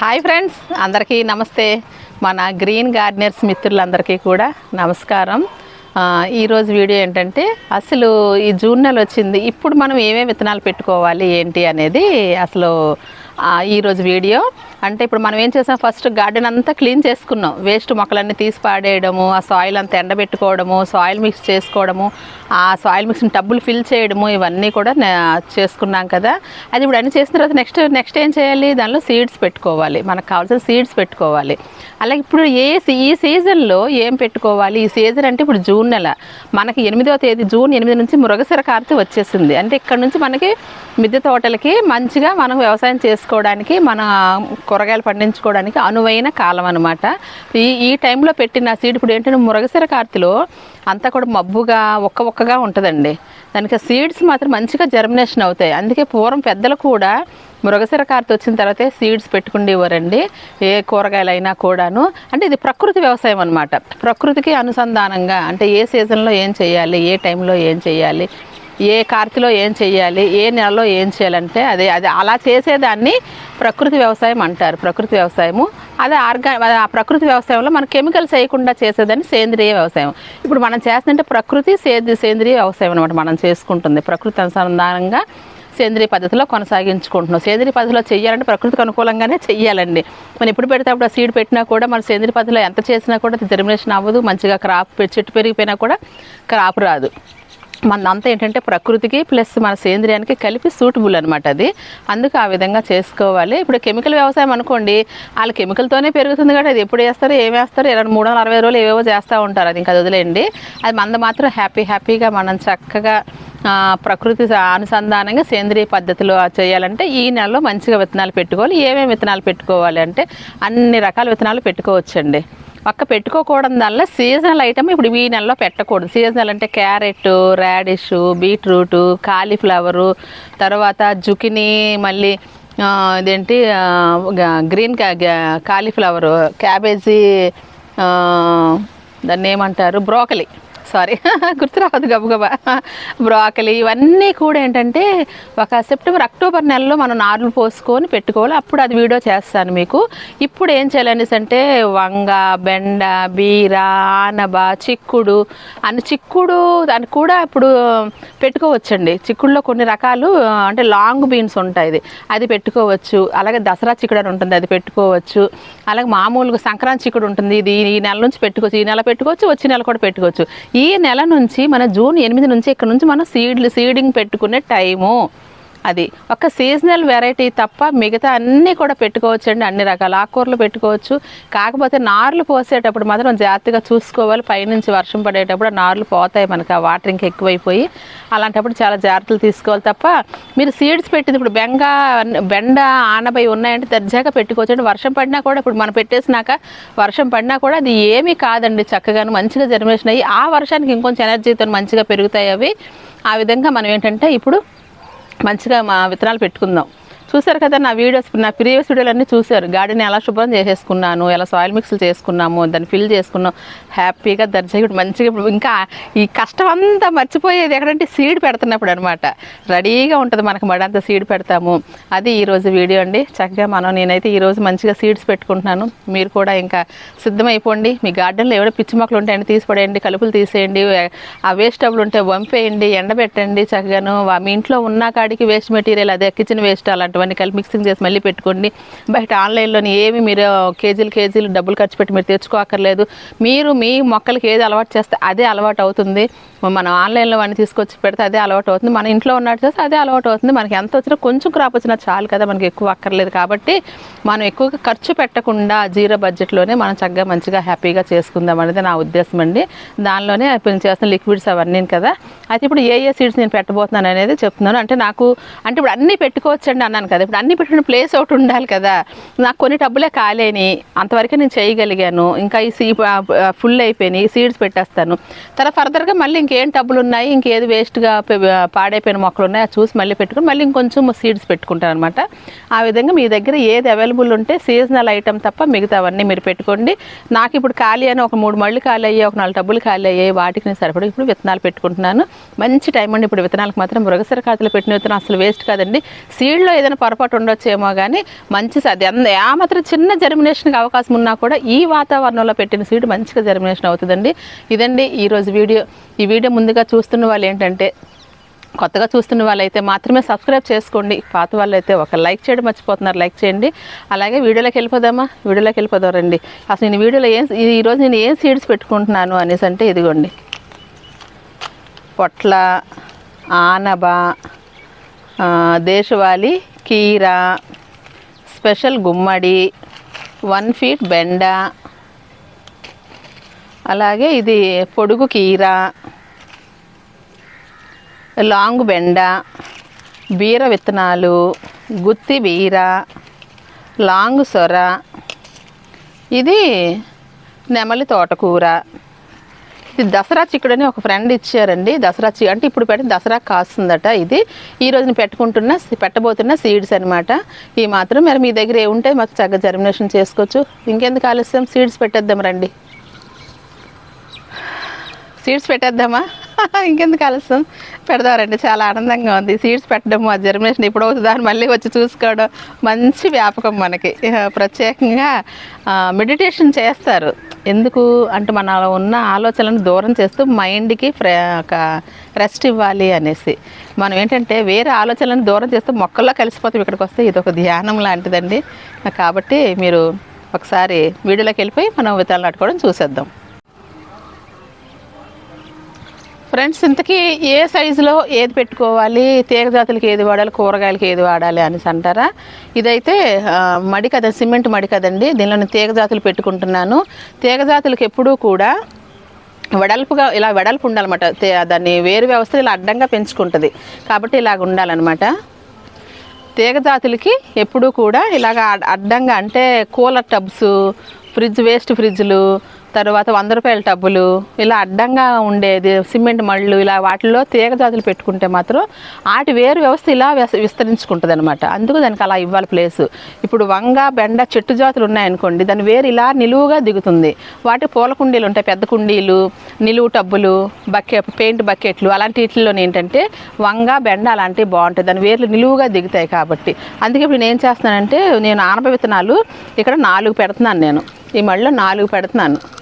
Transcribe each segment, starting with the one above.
Hi friends అందరికీ నమస్తే. మన గ్రీన్ గార్డెనర్స్ మిత్రులందరికీ కూడా నమస్కారం. ఈరోజు వీడియో ఏంటంటే అసలు ఈ జూన్ నెల వచ్చింది. ఇప్పుడు మనం ఏమేమి విత్తనాలు పెట్టుకోవాలి ఏంటి అనేది అసలు ఈరోజు వీడియో. అంటే ఇప్పుడు మనం ఏం చేసాం? ఫస్ట్ గార్డెన్ అంతా క్లీన్ చేసుకున్నాం. వేస్ట్ మొక్కలన్నీ తీసి పాడేయడము ఆ సాయిల్ అంతా ఎండబెట్టుకోవడము సాయిల్ మిక్స్ చేసుకోవడము ఆ సాయిల్ మిక్స్ని టబ్బులు ఫిల్ చేయడము ఇవన్నీ కూడా చేసుకున్నాం కదా. అది ఇప్పుడు అన్ని చేసిన తర్వాత నెక్స్ట్ నెక్స్ట్ ఏం చేయాలి? దానిలో సీడ్స్ పెట్టుకోవాలి. మనకు కావాల్సిన సీడ్స్ పెట్టుకోవాలి. అలాగే ఇప్పుడు ఏ సీ- ఈ సీజన్లో ఏం పెట్టుకోవాలి? ఈ సీజన్ అంటే ఇప్పుడు జూన్ నెల. మనకి ఎనిమిదవ తేదీ జూన్ ఎనిమిది నుంచి మృగశిర కార్తె వచ్చేసింది. అంటే ఇక్కడ నుంచి మనకి మిద్దె తోటలకి మంచిగా మనం వ్యవసాయం చేసుకోవడానికి మన కూరగాయలు పండించుకోవడానికి అనువైన కాలం అనమాట ఈ ఈ టైంలో పెట్టిన సీడ్ ఇప్పుడు ఏంటంటే మురగసిర కార్తిలో అంతా కూడా మబ్బుగా ఒక్క ఒక్కగా ఉంటుందండి. దానికి సీడ్స్ మాత్రం మంచిగా జర్మినేషన్ అవుతాయి. అందుకే పూర్వం పెద్దలు కూడా మృగశిర కార్తె వచ్చిన తర్వాతే సీడ్స్ పెట్టుకుండేవారండి. ఏ కూరగాయలైనా కూడాను. అంటే ఇది ప్రకృతి వ్యవసాయం అనమాట ప్రకృతికి అనుసంధానంగా అంటే ఏ సీజన్లో ఏం చేయాలి ఏ టైంలో ఏం చేయాలి ఏ కార్తిలో ఏం చేయాలి ఏ నెలలో ఏం చేయాలంటే అదే అది అలా చేసేదాన్ని ప్రకృతి వ్యవసాయం అంటారు. ప్రకృతి వ్యవసాయము అదే ఆర్గా ఆ ప్రకృతి వ్యవసాయంలో మనం కెమికల్స్ వేయకుండా చేసేదాన్ని సేంద్రియ వ్యవసాయం. ఇప్పుడు మనం చేస్తుంటే ప్రకృతి సేంద్రియ సేంద్రియ వ్యవసాయం అనమాట మనం చేసుకుంటుంది. ప్రకృతి అనుసంధానంగా సేంద్రియ పద్ధతిలో కొనసాగించుకుంటున్నాం. సేంద్రియ పద్ధతిలో చేయాలంటే ప్రకృతికి అనుకూలంగానే చెయ్యాలండి. మనం ఎప్పుడు పెడితే అప్పుడు సీడ్ పెట్టినా కూడా మన సేంద్రియ పద్ధతిలో ఎంత చేసినా కూడా జర్మినేషన్ అవ్వదు. మంచిగా క్రాప్ చెట్టు పెరిగిపోయినా కూడా క్రాప్ రాదు. మనంతా ఏంటంటే ప్రకృతికి ప్లస్ మన సేంద్రియానికి కలిపి సూటబుల్ అనమాట అది. అందుకు ఆ విధంగా చేసుకోవాలి. ఇప్పుడు కెమికల్ వ్యవసాయం అనుకోండి వాళ్ళు కెమికల్తోనే పెరుగుతుంది కాబట్టి అది ఎప్పుడు వేస్తారో ఏం వేస్తారో ఇరవై మూడు వందల అరవై రోజులు ఏవేవో చేస్తూ ఉంటారు. అది ఇంకా వదిలేయండి. అది మంద మాత్రం హ్యాపీ హ్యాపీగా మనం చక్కగా ప్రకృతి అనుసంధానంగా సేంద్రియ పద్ధతిలో చేయాలంటే ఈ నెలలో మంచిగా విత్తనాలు పెట్టుకోవాలి. ఏమేమి విత్తనాలు పెట్టుకోవాలి అంటే అన్ని రకాల విత్తనాలు పెట్టుకోవచ్చండి. పక్క పెట్టుకోకూడదు దానిలో సీజనల్ ఐటమ్ ఇప్పుడు ఈ నెలలో పెట్టకూడదు. సీజనల్ అంటే క్యారెట్ రాడిష్ బీట్రూట్ కాలీఫ్లవరు తర్వాత జుకినీ మళ్ళీ ఇదేంటి గ్రీన్ కాలీఫ్లవరు క్యాబేజీ దాన్ని ఏమంటారు బ్రోకలీ. సారీ గుర్తురావద్దు గబగబా బ్రాకలి ఇవన్నీ కూడా ఏంటంటే ఒక సెప్టెంబర్ అక్టోబర్ నెలలో మనం నార్లు పోసుకొని పెట్టుకోవాలి. అప్పుడు అది వీడియో చేస్తాను మీకు. ఇప్పుడు ఏం చేయాలనేసి అంటే వంగ బెండ బీర ఆనబ చిక్కుడు అని చిక్కుడు దాన్ని కూడా ఇప్పుడు పెట్టుకోవచ్చండి. చిక్కుడులో కొన్ని రకాలు అంటే లాంగ్ బీన్స్ ఉంటాయి ఇది. అది పెట్టుకోవచ్చు. అలాగే దసరా చిక్కుడు అని ఉంటుంది అది పెట్టుకోవచ్చు. అలాగే మామూలుగా సంక్రాంతి చిక్కుడు ఉంటుంది. ఇది ఈ నెల నుంచి పెట్టుకోవచ్చు ఈ నెల పెట్టుకోవచ్చు వచ్చే నెల కూడా పెట్టుకోవచ్చు. ఈ ఈ నెల నుంచి మన జూన్ ఎనిమిది నుంచి ఇక్కడ నుంచి మనం సీడ్లు సీడింగ్ పెట్టుకునే టైము. అది. ఒక సీజనల్ వెరైటీ తప్ప మిగతా అన్నీ కూడా పెట్టుకోవచ్చండి. అన్ని రకాల ఆకుకూరలు పెట్టుకోవచ్చు. కాకపోతే నార్లు పోసేటప్పుడు మాత్రం జాగ్రత్తగా చూసుకోవాలి. పైనుంచి వర్షం పడేటప్పుడు నార్లు పోతాయి మనకు. ఆ వాటరింగ్ ఎక్కువైపోయి అలాంటప్పుడు చాలా జాగ్రత్తలు తీసుకోవాలి తప్ప మీరు సీడ్స్ పెట్టింది ఇప్పుడు బెంగ బెండ ఆనబై ఉన్నాయంటే దర్జాగా పెట్టుకోవచ్చు అండి వర్షం పడినా కూడా ఇప్పుడు మనం పెట్టేసినాక వర్షం పడినా కూడా అది ఏమీ కాదండి చక్కగాను. మంచిగా జర్మేషన్ అయ్యి ఆ వర్షానికి ఇంకొంచెం ఎనర్జీతో మంచిగా పెరుగుతాయి అవి. ఆ విధంగా మనం ఏంటంటే ఇప్పుడు మంచిగా మా విత్తనాలు పెట్టుకుందాం. చూశారు కదా నా వీడియోస్ నా ప్రీవియస్ వీడియోలన్నీ చూశారు. గార్డెన్ ఎలా శుభ్రం చేసేసుకున్నాను ఎలా సాయిల్ మిక్స్లు చేసుకున్నాము దాన్ని ఫిల్ చేసుకున్నాం. హ్యాపీగా దర్జాగా మంచిగా ఇంకా ఈ కష్టం అంతా మర్చిపోయేది ఎక్కడంటే సీడ్ పెడుతున్నప్పుడు అనమాట రెడీగా ఉంటుంది మనకు మడంతా సీడ్ పెడతాము. అది ఈరోజు వీడియో అండి. చక్కగా మనం నేనైతే ఈరోజు మంచిగా సీడ్స్ పెట్టుకుంటున్నాను. మీరు కూడా ఇంకా సిద్ధమైపోండి. మీ గార్డెన్లో ఎవడో పిచ్చి మొక్కలు ఉంటాయండి తీసిపడేయండి కలుపులు తీసేయండి ఆ వేస్టబుల్ ఉంటే వంపేయండి ఎండబెట్టండి చక్కగాను. మీ ఇంట్లో ఉన్న కాడికి వేస్ట్ మెటీరియల్ అదే కిచెన్ వేస్ట్ అలాంటి అవన్నీ కలిపి మిక్సింగ్ చేసి మళ్ళీ పెట్టుకోండి. బయట ఆన్లైన్లోని ఏమి మీరు కేజీలు కేజీలు డబ్బులు ఖర్చు పెట్టి మీరు తెచ్చుకోకర్లేదు మీరు మీ మొక్కలకి ఏది అలవాటు చేస్తే అదే అలవాటు అవుతుంది. మనం ఆన్లైన్లో అన్నీ తీసుకొచ్చి పెడితే అదే అలవాటు అవుతుంది. మన ఇంట్లో ఉన్నట్టు చేస్తే అదే అలవాటు అవుతుంది. మనకి ఎంత వచ్చినా కొంచెం క్రాప్ వచ్చినా చాలు కదా మనకి ఎక్కువ అక్కర్లేదు కాబట్టి మనం ఎక్కువగా ఖర్చు పెట్టకుండా జీరో బడ్జెట్లోనే మనం చక్కగా మంచిగా హ్యాపీగా చేసుకుందాం అనేది నా ఉద్దేశం అండి. దానిలోనే ఇప్పుడు నేను చేస్తున్న లిక్విడ్స్ అవన్నీ కదా. అయితే ఇప్పుడు ఏ ఏ సీడ్స్ నేను పెట్టబోతున్నాను అనేది చెప్తున్నాను. అంటే నాకు అంటే ఇప్పుడు అన్నీ పెట్టుకోవచ్చండి అన్నాను కదా. ఇప్పుడు అన్ని పెట్టిన ప్లేస్ ఒకటి ఉండాలి కదా. నాకు కొన్ని డబ్బులే కాలేని అంతవరకే నేను చేయగలిగాను. ఇంకా ఈ సీ ఫుల్ అయిపోయినాయి సీడ్స్ పెట్టేస్తాను. తర్వాత ఫర్దర్గా మళ్ళీ ఇంకేం డబ్బులు ఉన్నాయి ఇంకేది వేస్ట్గా పాడైపోయిన మొక్కలు ఉన్నాయి అది చూసి మళ్ళీ పెట్టుకుని మళ్ళీ ఇంకొంచెం సీడ్స్ పెట్టుకుంటాను అనమాట ఆ విధంగా మీ దగ్గర ఏది అవైలబుల్ ఉంటే సీజనల్ ఐటమ్ తప్ప మిగతావన్నీ మీరు పెట్టుకోండి. నాకు ఇప్పుడు ఖాళీ అని ఒక మూడు మళ్ళీ ఖాళీ అయ్యాయి ఒక నాలుగు డబ్బులు ఖాళీ అయ్యాయి వాటికి నేను సరిపడి ఇప్పుడు విత్తనాలు పెట్టుకుంటున్నాను. మంచి టైం అండి. ఇప్పుడు విత్తనాలకు మాత్రం మృగసర ఖాతాలో పెట్టిన విత్తనం అసలు వేస్ట్ కాదండి. సీడ్లో ఏదైనా పొరపాటు ఉండొచ్చేమో కానీ మంచి స- అది ఏమాత్రం చిన్న జర్మినేషన్కి అవకాశం ఉన్నా కూడా ఈ వాతావరణంలో పెట్టిన సీడ్ మంచిగా జర్మినేషన్ అవుతుందండి. ఇదండి ఈరోజు వీడియో. ఈ వీడియో ముందుగా చూస్తున్న వాళ్ళు ఏంటంటే కొత్తగా చూస్తున్న వాళ్ళైతే మాత్రమే సబ్స్క్రైబ్ చేసుకోండి. పాత వాళ్ళైతే ఒక లైక్ చేయడం మర్చిపోతున్నారు. లైక్ చేయండి. అలాగే వీడియోలోకి వెళ్ళిపోదామా? వీడియోలోకి వెళ్ళిపోదాం రండి. అసలు నేను వీడియోలో ఏం ఈ- ఈరోజు నేను ఏం సీడ్స్ పెట్టుకుంటున్నాను అనేసి అంటే ఇదిగోండి. పొట్ల ఆనబ ఆ, దేశవాళీ కీర స్పెషల్ గుమ్మడి వన్ ఫీట్ బెండ అలాగే ఇది పొడుగు కీర లాంగ్ బెండ బీర విత్తనాలు గుత్తి బీర లాంగ్ సొర. ఇది నెమలి తోటకూర. ఇది దసరా చిక్కుడని ఒక ఫ్రెండ్ ఇచ్చారండి. దసరా చి అంటే ఇప్పుడు పెట్టిన దసరా కాస్తుందట ఇది. ఈ రోజున పెట్టుకుంటున్న పెట్టబోతున్న సీడ్స్ అనమాట ఈ మాత్రం మరి మీ దగ్గర ఏ ఉంటే మాకు చక్కగా జర్మినేషన్ చేసుకోవచ్చు. ఇంకెందుకు ఆలస్యం? సీడ్స్ పెట్టేద్దాం రండి. సీడ్స్ పెట్టేద్దామా? ఇంకెందుకు ఆలస్యం? పెడదారండి చాలా ఆనందంగా ఉంది. సీడ్స్ పెట్టడం ఆ జర్మినేషన్ ఇప్పుడు దాన్ని మళ్ళీ వచ్చి చూసుకోవడం మంచి వ్యాపకం మనకి. ప్రత్యేకంగా మెడిటేషన్ చేస్తారు. ఎందుకు? అంటే మన ఉన్న ఆలోచనలను దూరం చేస్తూ మైండ్కి ఒక రెస్ట్ ఇవ్వాలి అనేసి. మనం ఏంటంటే వేరే ఆలోచనలను దూరం చేస్తూ మొక్కల్లో కలిసిపోతాం. ఇక్కడికి వస్తే ఇది ఒక ధ్యానం లాంటిదండి. కాబట్టి మీరు ఒకసారి వీడియోలోకి వెళ్ళిపోయి మనం విత్తనాలు నాటుకోవడం చూసేద్దాం. ఫ్రెండ్స్ ఇంతకీ ఏ సైజులో ఏది పెట్టుకోవాలి? తీగ జాతులకి ఏది వాడాలి? కూరగాయలకి ఏది వాడాలి అనేసి అంటారా? ఇదైతే మడి కదా సిమెంట్ మడి కదండి. దీనిలో నేను తీగ జాతులు పెట్టుకుంటున్నాను. తీగ జాతులకు ఎప్పుడూ కూడా వెడల్పుగా ఇలా వెడల్పు ఉండాలన్నమాట. దాన్ని వేరు వ్యవస్థ ఇలా అడ్డంగా పెంచుకుంటుంది. కాబట్టి ఇలాగ ఉండాలన్నమాట. తీగ జాతులకి ఎప్పుడూ కూడా ఇలాగ అడ్డంగా అంటే కూలర్ టబ్స్ ఫ్రిడ్జ్ వేస్ట్ ఫ్రిడ్జ్లు తర్వాత వంద రూపాయల టబ్బులు ఇలా అడ్డంగా ఉండేది సిమెంట్ మళ్ళు ఇలా వాటిల్లో తీగ జాతులు పెట్టుకుంటే మాత్రం ఆటి వేరు వ్యవస్థ ఇలా విస్- విస్తరించుకుంటుంది అనమాట అందుకు దానికి అలా ఇవ్వాలి ప్లేస్. ఇప్పుడు వంగ బెండ చెట్టు జాతులు ఉన్నాయనుకోండి దాని వేరు ఇలా నిలువుగా దిగుతుంది. వాటి పూల కుండీలు ఉంటాయి పెద్ద కుండీలు నిలువు టబ్బులు బకెట్ పెయింట్ బకెట్లు అలాంటి వీటిల్లో ఏంటంటే వంగ బెండ అలాంటివి బాగుంటాయి. దాని వేర్లు నిలువుగా దిగుతాయి కాబట్టి. అందుకే ఇప్పుడు నేను ఏం చేస్తున్నానంటే నేను ఆనప విత్తనాలు ఇక్కడ నాలుగు పెడుతున్నాను నేను. ఈ మళ్ళీ నాలుగు పెడుతున్నాను.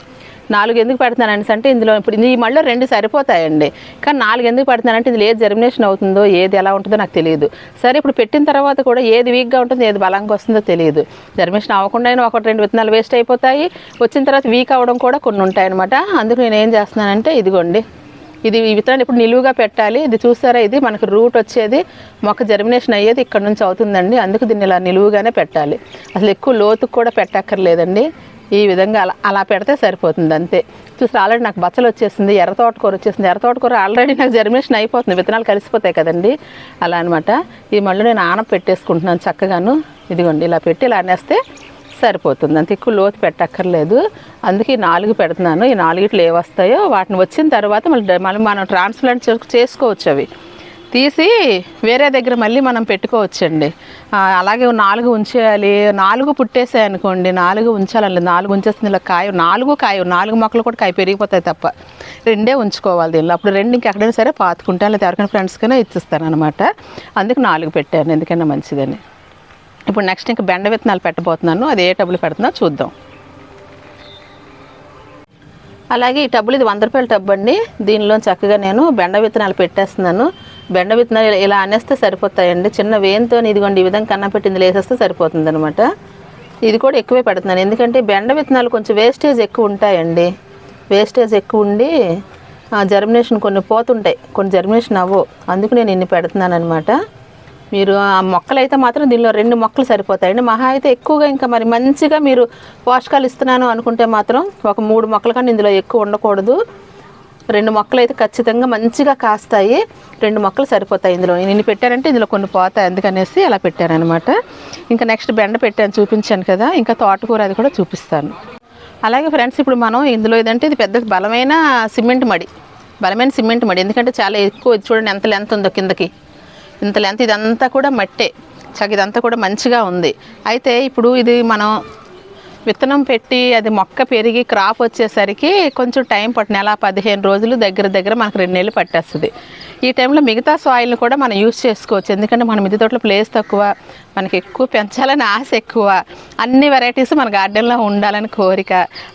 నాలుగు ఎందుకు పెడుతున్నాను అంటే ఇందులో ఇప్పుడు ఈ మళ్ళీ రెండు సరిపోతాయండి. కానీ నాలుగు ఎందుకు పెడుతున్నానంటే ఇందులో ఏది జర్మినేషన్ అవుతుందో ఏది ఎలా ఉంటుందో నాకు తెలియదు. సరే ఇప్పుడు పెట్టిన తర్వాత కూడా ఏది వీక్గా ఉంటుందో ఏది బలంగా వస్తుందో తెలియదు. జర్మినేషన్ అవ్వకుండా ఒకటి రెండు విత్తనాలు వేస్ట్ అయిపోతాయి. వచ్చిన తర్వాత వీక్ అవ్వడం కూడా కొన్ని ఉంటాయి అనమాట అందుకు నేను ఏం చేస్తున్నానంటే ఇదిగోండి. ఇది ఈ విత్తనాలు ఇప్పుడు నిలువుగా పెట్టాలి. ఇది చూసారా? ఇది మనకు రూట్ వచ్చేది. మొక్క జర్మినేషన్ అయ్యేది ఇక్కడ నుంచి అవుతుందండి. అందుకు దీన్ని ఇలా నిలువుగానే పెట్టాలి. అసలు ఎక్కువ లోతుకు కూడా పెట్టక్కర్లేదండి. ఈ విధంగా అలా అలా పెడితే సరిపోతుంది అంతే. చూసి ఆల్రెడీ నాకు బచ్చలు వచ్చేసింది ఎర్ర తోటకూర వచ్చేసింది. ఎర్ర తోటకూర ఆల్రెడీ నాకు జర్మినేషన్ అయిపోతుంది. విత్తనాలు కలిసిపోతాయి కదండి. అలా అనమాట ఈ మళ్ళీ నేను ఆన పెట్టేసుకుంటున్నాను చక్కగాను. ఇదిగోండి ఇలా పెట్టి ఇలా అనేస్తే సరిపోతుంది. అంత ఎక్కువ లోతు పెట్టక్కర్లేదు. అందుకే ఈ నాలుగు పెడుతున్నాను. ఈ నాలుగిట్లు ఏ వస్తాయో వాటిని వచ్చిన తర్వాత మళ్ళీ మళ్ళీ మనం ట్రాన్స్ప్లాంట్ చేసుకోవచ్చు అవి. తీసి వేరే దగ్గర మళ్ళీ మనం పెట్టుకోవచ్చండి. అలాగే నాలుగు ఉంచేయాలి. నాలుగు పుట్టేసాయి అనుకోండి. నాలుగు ఉంచాలండి. నాలుగు ఉంచేస్తుంది ఇలా కాయ. నాలుగు కాయ. నాలుగు మొక్కలు కూడా కాయ పెరిగిపోతాయి తప్ప. రెండే ఉంచుకోవాలి దీనిలో. అప్పుడు రెండు ఇంకెక్కడైనా సరే పాతుకుంటాను లేదా ఎవరికైనా ఫ్రెండ్స్కైనా ఇచ్చిస్తాను అనమాట అందుకు నాలుగు పెట్టాను. ఎందుకైనా మంచిదని. ఇప్పుడు నెక్స్ట్ ఇంకా బెండ విత్తనాలు పెట్టబోతున్నాను. అది ఏ టబ్బులు పెడుతున్నా చూద్దాం. అలాగే ఈ టబ్బులు ఇది వంద రూపాయల టబ్బు అండి దీనిలో చక్కగా నేను బెండ విత్తనాలు పెట్టేస్తున్నాను. బెండ విత్తనాలు ఇలా- ఇలా అనేస్తే సరిపోతాయండి. చిన్న వేయంతో ఇదిగోండి ఈ విధంగా కన్న పెట్టింది వేసేస్తే సరిపోతుంది అనమాట ఇది కూడా ఎక్కువే పెడుతున్నాను. ఎందుకంటే బెండ విత్తనాలు కొంచెం వేస్టేజ్ ఎక్కువ ఉంటాయండి. వేస్టేజ్ ఎక్కువ ఉండి జర్మినేషన్ కొన్ని పోతుంటాయి. కొన్ని జర్మినేషన్ అవ్వవు. అందుకు నేను ఇన్ని పెడుతున్నాను అనమాట మీరు ఆ మొక్కలు అయితే మాత్రం దీనిలో రెండు మొక్కలు సరిపోతాయండి. మహా అయితే ఎక్కువగా ఇంకా మరి మంచిగా మీరు పోషకాలు ఇస్తున్నాను అనుకుంటే మాత్రం ఒక మూడు మొక్కల కన్నా ఇందులో ఎక్కువ ఉండకూడదు. రెండు మొక్కలు అయితే ఖచ్చితంగా మంచిగా కాస్తాయి. రెండు మొక్కలు సరిపోతాయి ఇందులో. నేను పెట్టానంటే ఇందులో కొన్ని పోతాయి అందుకనేసి అలా పెట్టానమాట ఇంకా నెక్స్ట్ బెండ పెట్టాను చూపించాను కదా. ఇంకా తోటకూర అది కూడా చూపిస్తాను. అలాగే ఫ్రెండ్స్ ఇప్పుడు మనం ఇందులో ఏదంటే ఇది పెద్ద బలమైన సిమెంట్ మడి. బలమైన సిమెంట్ మడి. ఎందుకంటే చాలా ఎక్కువ చూడండి ఎంత లెంత్ ఉందో కిందకి. ఇంత లెంత్ ఇదంతా కూడా మట్టే. చక్క ఇదంతా కూడా మంచిగా ఉంది. అయితే ఇప్పుడు ఇది మనం విత్తనం పెట్టి అది మొక్క పెరిగి క్రాప్ వచ్చేసరికి కొంచెం టైం పట్టు నెల పదిహేను రోజులు దగ్గర దగ్గర మనకు రెండు నెలలు పట్టేస్తుంది. ఈ టైంలో మిగతా సాయిల్ని కూడా మనం యూజ్ చేసుకోవచ్చు. ఎందుకంటే మన మిద్దె తోటలో ప్లేస్ తక్కువ మనకి ఎక్కువ పెంచాలని ఆశ ఎక్కువ. అన్ని వెరైటీస్ మన గార్డెన్లో ఉండాలని కోరిక.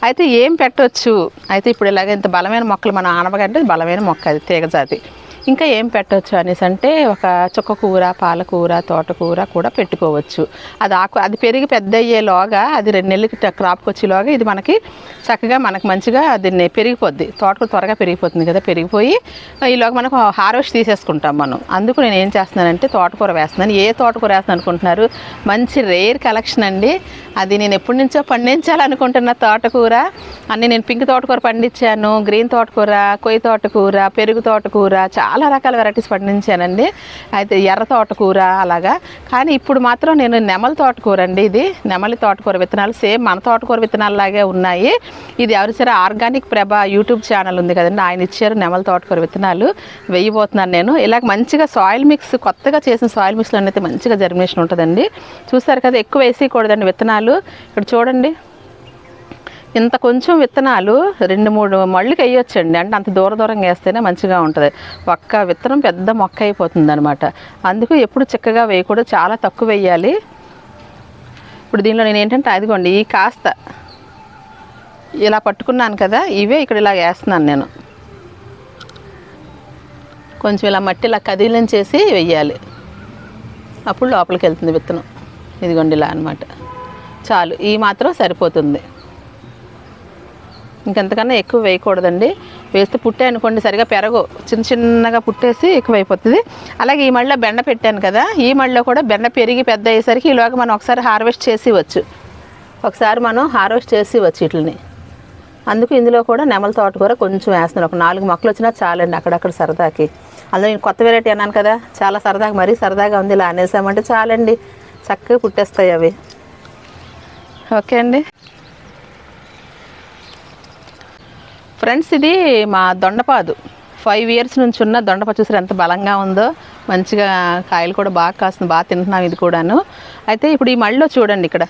అయితే ఏం పెట్టవచ్చు అయితే ఇప్పుడు ఇలాగ ఇంత బలమైన మొక్కలు మన ఆనవగంటే బలమైన మొక్క అది తీగజాతి ఇంకా ఏం పెట్టవచ్చు అనేసి అంటే ఒక చుక్కకూర పాలకూర తోటకూర కూడా పెట్టుకోవచ్చు. అది ఆకు అది పెరిగి పెద్ద అయ్యేలోగా అది రెండు నెలలకి క్రాప్కి వచ్చేలోగా ఇది మనకి చక్కగా మనకు మంచిగా దీన్ని పెరిగిపోద్ది. తోటకూర త్వరగా పెరిగిపోతుంది కదా పెరిగిపోయి ఈలోగా మనకు హార్వెస్ట్ తీసేసుకుంటాం మనం. అందుకు నేను ఏం చేస్తున్నానంటే తోటకూర వేస్తున్నాను. ఏ తోటకూర వేస్తాను అనుకుంటున్నారు? మంచి రేర్ కలెక్షన్ అండి. అది నేను ఎప్పటి నుంచో పండించాలనుకుంటున్న తోటకూర. అన్ని నేను పింక్ తోటకూర పండించాను గ్రీన్ తోటకూర కొయ్య తోటకూర పెరుగు తోటకూర చాలా చాలా రకాల వెరైటీస్ పండించానండి. అయితే ఎర్ర తోటకూర అలాగా. కానీ ఇప్పుడు మాత్రం నేను నెమలి తోటకూర అండి ఇది. నెమలి తోటకూర విత్తనాలు సేమ్ మన తోటకూర విత్తనాలు లాగే ఉన్నాయి. ఇది ఎవరిసర ఆర్గానిక్ ప్రభ యూట్యూబ్ ఛానల్ ఉంది కదండి. ఆయన ఇచ్చారు నెమలి తోటకూర విత్తనాలు. వేయబోతున్నాను నేను. ఇలాగ మంచిగా సాయిల్ మిక్స్ కొత్తగా చేసిన సాయిల్ మిక్స్లో అయితే మంచిగా జర్మినేషన్ ఉంటుందండి. చూస్తారు కదా ఎక్కువ వేసేయకూడదండి విత్తనాలు. ఇక్కడ చూడండి. ఇంత కొంచెం విత్తనాలు రెండు మూడు మళ్ళీకి వేయొచ్చండి. అంటే అంత దూర దూరంగా వేస్తేనే మంచిగా ఉంటుంది. ఒక్క విత్తనం పెద్ద మొక్క అయిపోతుంది అనమాట అందుకు ఎప్పుడు చిక్కగా వేయకూడదు. చాలా తక్కువ వేయాలి. ఇప్పుడు దీనిలో నేను ఏంటంటే అదిగోండి ఈ కాస్త ఇలా పట్టుకున్నాను కదా ఇవే ఇక్కడ ఇలా వేస్తున్నాను నేను. కొంచెం ఇలా మట్టి ఇలా కదిలించేసి వెయ్యాలి అప్పుడు లోపలికి వెళ్తుంది విత్తనం. ఇదిగోండి ఇలా అనమాట చాలు. ఈ మాత్రం సరిపోతుంది. ఇంకెంతకన్నా ఎక్కువ వేయకూడదండి. వేస్తే పుట్టే అనుకోండి సరిగా పెరగు చిన్న చిన్నగా పుట్టేసి ఎక్కువ అయిపోతుంది. అలాగే ఈ మళ్ళీ బెండ పెట్టాను కదా ఈ మళ్ళీ కూడా బెండ పెరిగి పెద్ద అయ్యేసరికి ఈలోగా మనం ఒకసారి హార్వెస్ట్ చేసి వచ్చు ఒకసారి మనం హార్వెస్ట్ చేసి వచ్చు వీటిని అందుకు ఇందులో కూడా నెమల తోటకూర కొంచెం వేస్తున్నాను. ఒక నాలుగు మొక్కలు వచ్చినా చాలండి అక్కడక్కడ సరదాకి. అందులో నేను కొత్త వెరైటీ అన్నాను కదా చాలా సరదాగా మరీ సరదాగా ఉంది ఇలా అనేసామంటే చాలండి. చక్కగా పుట్టేస్తాయి అవి. ఓకే అండి. ఫ్రెండ్స్ ఇది మా దొండపాదు. ఫైవ్ ఇయర్స్ నుంచి ఉన్న దొండపాదు చూసారు ఎంత బలంగా ఉందో. మంచిగా కాయలు కూడా బాగా కాస్తుంది బాగా తింటున్నాం ఇది కూడాను. అయితే ఇప్పుడు ఈ మళ్ళీ చూడండి ఇక్కడ.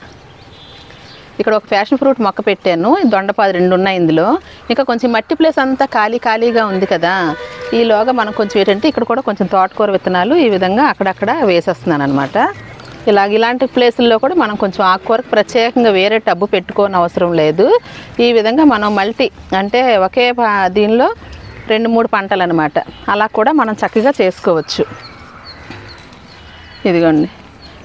ఇక్కడ ఒక ఫ్యాషన్ ఫ్రూట్ మొక్క పెట్టాను ఈ దొండపాదు రెండు ఉన్నాయి ఇందులో. ఇంకా కొంచెం మట్టి ప్లేస్ అంతా ఖాళీ ఖాళీగా ఉంది కదా. ఈలోగా మనం కొంచెం ఏంటంటే ఇక్కడ కూడా కొంచెం తోటకూర విత్తనాలు ఈ విధంగా అక్కడక్కడ వేసేస్తున్నాను అనమాట ఇలాగ ఇలాంటి ప్లేసుల్లో కూడా మనం కొంచెం ఆకుకూరకు ప్రత్యేకంగా వేరే టబ్బు పెట్టుకోని అవసరం లేదు. ఈ విధంగా మనం మల్టీ అంటే ఒకే ప- దీనిలో రెండు మూడు పంటలు అనమాట అలా కూడా మనం చక్కగా చేసుకోవచ్చు. ఇదిగోండి.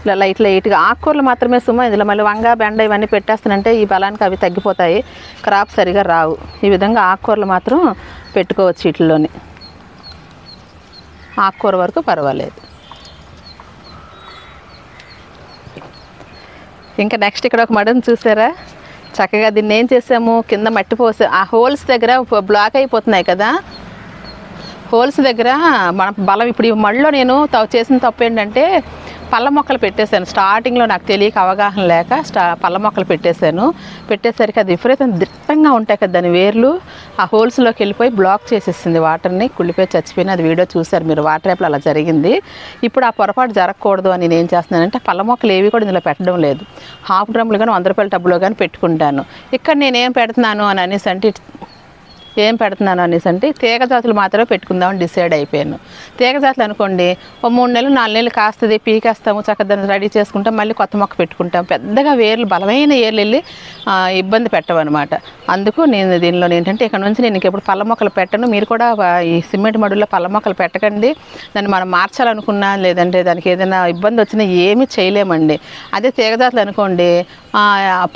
ఇలా లైట్ లైట్గా ఆకుకూరలు మాత్రమే సుమ ఇందులో మళ్ళీ వంగ బెండ ఇవన్నీ పెట్టేస్తానంటే ఈ బలానికి అవి తగ్గిపోతాయి. క్రాప్ సరిగా రావు. ఈ విధంగా ఆకుకూరలు మాత్రం పెట్టుకోవచ్చు వీటిలోని ఆకుకూర వరకు పర్వాలేదు. ఇంకా నెక్స్ట్ ఇక్కడ ఒక మడని చూసారా? చక్కగా దీన్ని ఏం చేసాము? కింద మట్టి పోసి ఆ హోల్స్ దగ్గర బ్లాక్ అయిపోతున్నాయి కదా? హోల్స్ దగ్గర మన బలం ఇప్పుడు ఈ మళ్ళీ నేను త- చేసిన తప్పు ఏంటంటే పళ్ళ మొక్కలు పెట్టేశాను. స్టార్టింగ్లో నాకు తెలియక అవగాహన లేక స్టా పళ్ళ మొక్కలు పెట్టేశాను. పెట్టేసరికి అది విపరీతం దిట్టంగా ఉంటాయి కదా దాని వేర్లు. ఆ హోల్స్లోకి వెళ్ళిపోయి బ్లాక్ చేసేసింది వాటర్ని. కుళ్ళిపోయి చచ్చిపోయిన అది వీడియో చూశారు మీరు. వాటర్ యాప్లో అలా జరిగింది. ఇప్పుడు ఆ పొరపాటు జరగకూడదు అని నేను ఏం చేస్తున్నానంటే పళ్ళ మొక్కలు ఏవి కూడా ఇందులో పెట్టడం లేదు. హాఫ్ డ్రమ్లు కానీ వంద రూపాయల టబ్బులో కానీ పెట్టుకుంటాను. ఇక్కడ నేనేం పెడుతున్నాను అని అనేసి అంటే ఏం పెడుతున్నాను అనేసి అంటే తీగ జాతులు మాత్రమే పెట్టుకుందామని డిసైడ్ అయిపోయాను. తీగ జాతులు అనుకోండి ఓ మూడు నెలలు నాలుగు నెలలు కాస్తుంది పీకేస్తాము చక్కగా దాన్ని రెడీ చేసుకుంటాం మళ్ళీ కొత్త మొక్క పెట్టుకుంటాం. పెద్దగా వేర్లు బలమైన ఏర్లు వెళ్ళి ఇబ్బంది పెట్టవన్నమాట. అందుకు నేను దీనిలో ఏంటంటే ఇక్కడ నుంచి నేను ఇంకెప్పుడు పళ్ళ మొక్కలు పెట్టను. మీరు కూడా ఈ సిమెంట్ మడుల్లో పళ్ళ మొక్కలు పెట్టకండి. దాన్ని మనం మార్చాలనుకున్నా లేదంటే దానికి ఏదైనా ఇబ్బంది వచ్చినా ఏమీ చేయలేమండి. అదే తీగజాతులు అనుకోండి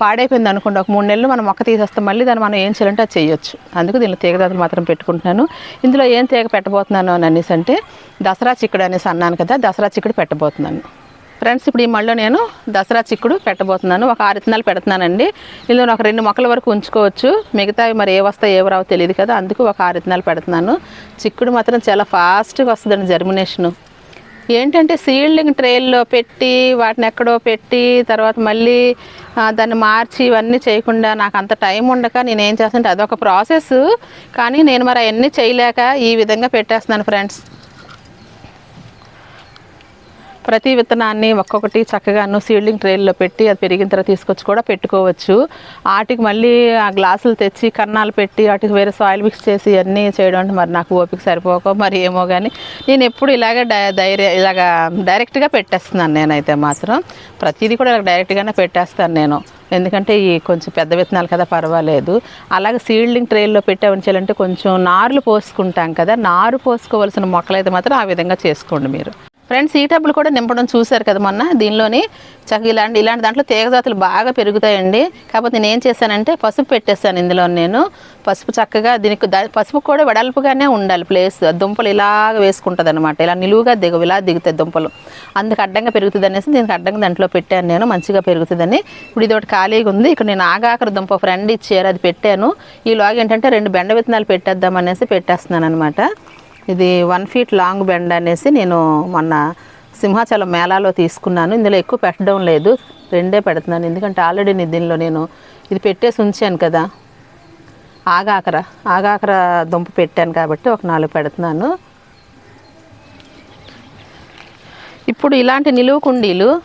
పాడైపోయింది అనుకోండి ఒక మూడు నెలలు మనం మొక్క తీసేస్తాం మళ్ళీ దాన్ని మనం ఏం చేయాలంటే అది చేయొచ్చు. అందుకు దీనిలో తీగదాతలు మాత్రం పెట్టుకుంటున్నాను. ఇందులో ఏం తీగ పెట్టబోతున్నాను అని అనేసి అంటే దసరా చిక్కుడు అనేసి అన్నాను కదా దసరా చిక్కుడు పెట్టబోతున్నాను. ఫ్రెండ్స్ ఇప్పుడు ఈ మళ్ళీ నేను దసరా చిక్కుడు పెట్టబోతున్నాను. ఒక ఆరు ఇత్తనాలు పెడుతున్నానండి. ఇందులో ఒక రెండు మొక్కల వరకు ఉంచుకోవచ్చు. మిగతావి మరి ఏ వస్తాయి ఏవి రావు తెలియదు కదా అందుకు ఒక ఆరు ఇత్తనాలు పెడుతున్నాను. చిక్కుడు మాత్రం చాలా ఫాస్ట్గా వస్తుందండి జర్మినేషను ఏంటంటే సీల్డింగ్ ట్రేల్లో పెట్టి వాటిని ఎక్కడో పెట్టి తర్వాత మళ్ళీ దాన్ని మార్చి ఇవన్నీ చేయకుండా నాకు అంత టైం ఉండక నేను ఏం చేస్తానంటే అదొక ప్రాసెస్. కానీ నేను మరి అవన్నీ చేయలేక ఈ విధంగా పెట్టేస్తున్నాను ఫ్రెండ్స్. ప్రతి విత్తనాన్ని ఒక్కొక్కటి చక్కగాను సీడ్లింగ్ ట్రేల్లో పెట్టి అది పెరిగిన తర్వాత తీసుకొచ్చి కూడా పెట్టుకోవచ్చు. వాటికి మళ్ళీ ఆ గ్లాసులు తెచ్చి కన్నాలు పెట్టి వాటికి వేరే సాయిల్ మిక్స్ చేసి అన్నీ చేయడం అంటే మరి నాకు ఓపిక సరిపోక మరి ఏమో కానీ నేను ఎప్పుడు ఇలాగే డై- ధైర్య ఇలాగా డైరెక్ట్గా పెట్టేస్తున్నాను నేనైతే మాత్రం. ప్రతిదీ కూడా ఇలా డైరెక్ట్గానే పెట్టేస్తాను నేను. ఎందుకంటే ఈ కొంచెం పెద్ద విత్తనాలు కదా పర్వాలేదు. అలాగే సీడ్లింగ్ ట్రేల్లో పెట్టామని ఉంచాలంటే కొంచెం నారులు పోసుకుంటాం కదా నారు పోసుకోవాల్సిన మొక్కలైతే మాత్రం ఆ విధంగా చేసుకోండి మీరు. ఫ్రెండ్స్ ఈ టబ్బులు కూడా నింపడం చూశారు కదా మొన్న దీనిలోని చక్కగా ఇలాంటి ఇలాంటి దాంట్లో తీగజాతులు బాగా పెరుగుతాయండి. కాకపోతే నేను ఏం చేశానంటే పసుపు పెట్టేస్తాను ఇందులో నేను. పసుపు చక్కగా దీనికి దా- పసుపు కూడా వెడల్పుగానే ఉండాలి ప్లేస్. దుంపలు ఇలాగ వేసుకుంటుంది అనమాట ఇలా నిలువుగా దిగవు ఇలా దిగుతాయి దుంపలు. అందుకు అడ్డంగా పెరుగుతుంది అనేసి దీనికి అడ్డంగా దాంట్లో పెట్టాను నేను. మంచిగా పెరుగుతుందని. ఇప్పుడు ఇది ఒకటి ఖాళీగా ఉంది. ఇక్కడ నేను ఆగాకర దుంప ఫ్రెండ్ ఇచ్చారు అది పెట్టాను. ఈలోగా ఏంటంటే రెండు బెండ విత్తనాలు పెట్టేద్దాం అనేసి పెట్టేస్తున్నాను అనమాట ఇది వన్ ఫీట్ లాంగ్ బెండ్ అనేసి నేను మొన్న సింహాచలం మేళాలో తీసుకున్నాను. ఇందులో ఎక్కువ పెట్టడం లేదు. రెండే పెడుతున్నాను. ఎందుకంటే ఆల్రెడీ దీనిలో నేను ఇది పెట్టేసి ఉంచాను కదా. ఆగాకర ఆగాకర దుంప పెట్టాను కాబట్టి ఒక నాలుగు పెడుతున్నాను. ఇప్పుడు ఇలాంటి నిలువు కుండీలు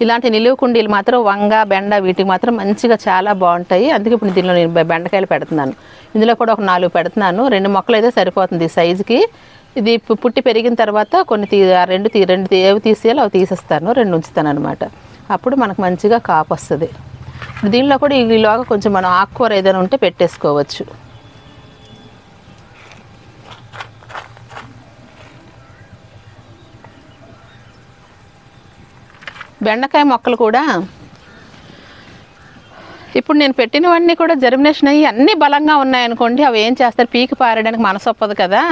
ఇలాంటి నిలువ కుండీలు మాత్రం వంగ బెండ వీటికి మాత్రం మంచిగా చాలా బాగుంటాయి. అందుకే ఇప్పుడు దీనిలో నేను బెండకాయలు పెడుతున్నాను. ఇందులో కూడా ఒక నాలుగు పెడుతున్నాను. రెండు మొక్కలు అయితే సరిపోతుంది సైజుకి. ఇది పుట్టి పెరిగిన తర్వాత కొన్ని తీ రెండు తీ రెండు ఏవి తీసేయాలో అవి తీసేస్తాను. రెండు ఉంచుతాను అనమాట అప్పుడు మనకు మంచిగా కాపు వస్తుంది. దీనిలో కూడా ఈలోగా కొంచెం మనం ఆకుకూర ఏదైనా ఉంటే పెట్టేసుకోవచ్చు. బెండకాయ మొక్కలు కూడా. ఇప్పుడు నేను పెట్టినవన్నీ కూడా జర్మినేషన్ అయ్యి అన్నీ బలంగా ఉన్నాయనుకోండి అవి ఏం చేస్తారు? పీకి పారడానికి మనసు ఒప్పదు కదా.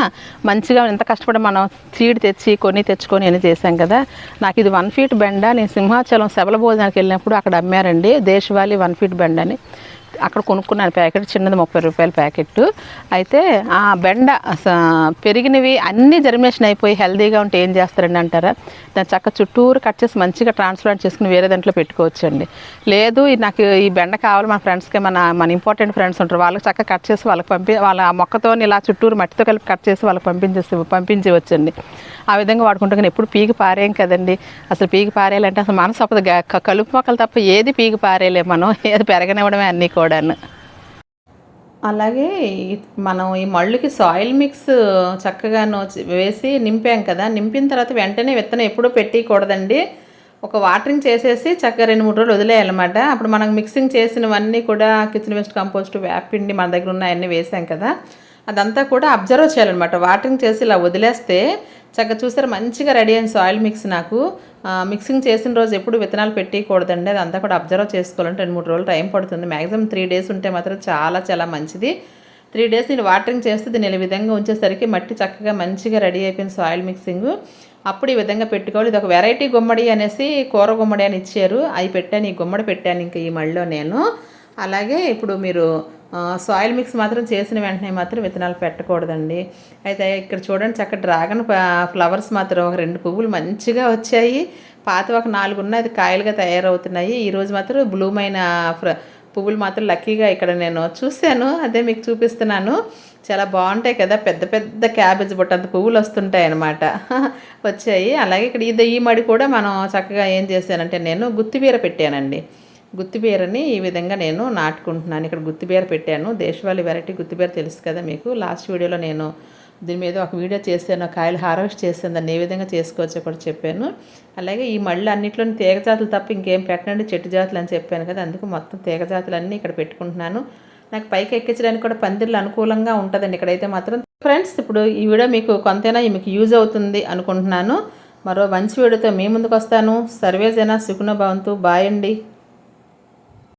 మంచిగా ఎంత కష్టపడి మనం సీడ్ తెచ్చి కొని తెచ్చుకొని అని చేశాం కదా. నాకు ఇది వన్ ఫీట్ బెండ నేను సింహాచలం శబల భోజనానికి వెళ్ళినప్పుడు అక్కడ అమ్మారండి. దేశవాళీ వన్ ఫీట్ బెండ అని అక్కడ కొనుక్కున్నాను ప్యాకెట్ చిన్నది ముప్పై రూపాయల ప్యాకెట్. అయితే ఆ బెండ పెరిగినవి అన్నీ జర్మినేషన్ అయిపోయి హెల్దీగా ఉంటే ఏం చేస్తారండి అంటారా? దాన్ని చక్క చుట్టూరు కట్ చేసి మంచిగా ట్రాన్స్ప్లాంట్ చేసుకుని వేరే దాంట్లో పెట్టుకోవచ్చండి. లేదు నాకు ఈ బెండ కావాలి మన ఫ్రెండ్స్కి మన మన ఇంపార్టెంట్ ఫ్రెండ్స్ ఉంటారు వాళ్ళకి చక్కగా కట్ చేసి వాళ్ళకి పంపి వాళ్ళ ఆ మొక్కతో ఇలా చుట్టూరు మట్టితో కలిపి కట్ చేసి వాళ్ళకి పంపించేసి పంపించవచ్చండి. ఆ విధంగా వాడుకుంటాం. కానీ ఎప్పుడు పీకి పారేం కదండి. అసలు పీకి పారేయాలంటే అసలు మనసు అప్పదు కలుపు మొక్కలు తప్ప ఏది పీకి పారేయలేము మనం. ఏది పెరగనివ్వడమే అన్నీ కూడాను. అలాగే మనం ఈ మళ్ళుకి సాయిల్ మిక్స్ చక్కగా వేసి నింపాం కదా. నింపిన తర్వాత వెంటనే విత్తనం ఎప్పుడూ పెట్టకూడదండి ఒక వాటరింగ్ చేసేసి చక్కగా రెండు మూడు రోజులు వదిలేయాలన్నమాట. అప్పుడు మనం మిక్సింగ్ చేసినవన్నీ కూడా కిచెన్ వేస్ట్ కంపోస్ట్ వేపిండి మన దగ్గర ఉన్న అన్నీ వేసాం కదా. అదంతా కూడా అబ్జర్వ్ చేయాలన్నమాట. వాటరింగ్ చేసి ఇలా వదిలేస్తే చక్కగా చూసారు మంచిగా రెడీ అయిన సాయిల్ మిక్స్ నాకు. మిక్సింగ్ చేసిన రోజు ఎప్పుడు విత్తనాలు పెట్టకూడదండి అదంతా కూడా అబ్జర్వ్ చేసుకోవాలంటే రెండు మూడు రోజులు టైం పడుతుంది. మ్యాక్సిమం త్రీ డేస్ ఉంటే మాత్రం చాలా చాలా మంచిది. త్రీ డేస్ నేను వాటరింగ్ చేస్తే దీన్ని విధంగా ఉంచేసరికి మట్టి చక్కగా మంచిగా రెడీ అయిపోయింది సాయిల్ మిక్సింగ్. అప్పుడు ఈ విధంగా పెట్టుకోవాలి. ఇది ఒక వెరైటీ గుమ్మడి అనేసి కూర గుమ్మడి అని ఇచ్చారు. అవి పెట్టాను ఈ గుమ్మడి పెట్టాను ఇంకా ఈ మళ్ళీ నేను. అలాగే ఇప్పుడు మీరు సాయిల్ మిక్స్ మాత్రం చేసిన వెంటనే మాత్రం విత్తనాలు పెట్టకూడదండి. అయితే ఇక్కడ చూడండి చక్క డ్రాగన్ ఫ్లవర్స్ మాత్రం ఒక రెండు పువ్వులు మంచిగా వచ్చాయి. పాత ఒక నాలుగు ఉన్నాయి అది కాయలుగా తయారవుతున్నాయి. ఈరోజు మాత్రం బ్లూమ్ అయిన ఫ్ర పువ్వులు మాత్రం లక్కీగా ఇక్కడ నేను చూశాను. అదే మీకు చూపిస్తున్నాను. చాలా బాగుంటాయి కదా పెద్ద పెద్ద క్యాబేజ్ బుట్టంత పువ్వులు వస్తుంటాయి అన్నమాట. వచ్చాయి. అలాగే ఇక్కడ ఇది ఈ మడి కూడా మనం చక్కగా ఏం చేశానంటే నేను గుత్తివీర పెట్టానండి. గుత్తిబీరని ఈ విధంగా నేను నాటుకుంటున్నాను. ఇక్కడ గుత్తిబీర పెట్టాను. దేశవాళీ వెరైటీ గుత్తిబీర తెలుసు కదా మీకు. లాస్ట్ వీడియోలో నేను దీని మీద ఒక వీడియో చేశాను కాయలు హార్వెస్ట్ చేశాను దాన్ని ఏ విధంగా చేసుకోవచ్చో కూడా చెప్పాను. అలాగే ఈ మళ్ళీ అన్నింటిలోని తీగ జాతులు తప్ప ఇంకేం పెట్టండి చెట్టు జాతులు అని చెప్పాను కదా అందుకు మొత్తం తీగ జాతులన్నీ ఇక్కడ పెట్టుకుంటున్నాను. నాకు పైకి ఎక్కించడానికి కూడా పందిర్లు అనుకూలంగా ఉంటుందండి. ఇక్కడైతే మాత్రం ఫ్రెండ్స్ ఇప్పుడు ఈ వీడియో మీకు కొంతైనా మీకు యూజ్ అవుతుంది అనుకుంటున్నాను. మరో మంచి వీడియోతో మీ ముందుకు వస్తాను. సర్వేజన సుఖున భవంతు. బాయ్ అండి.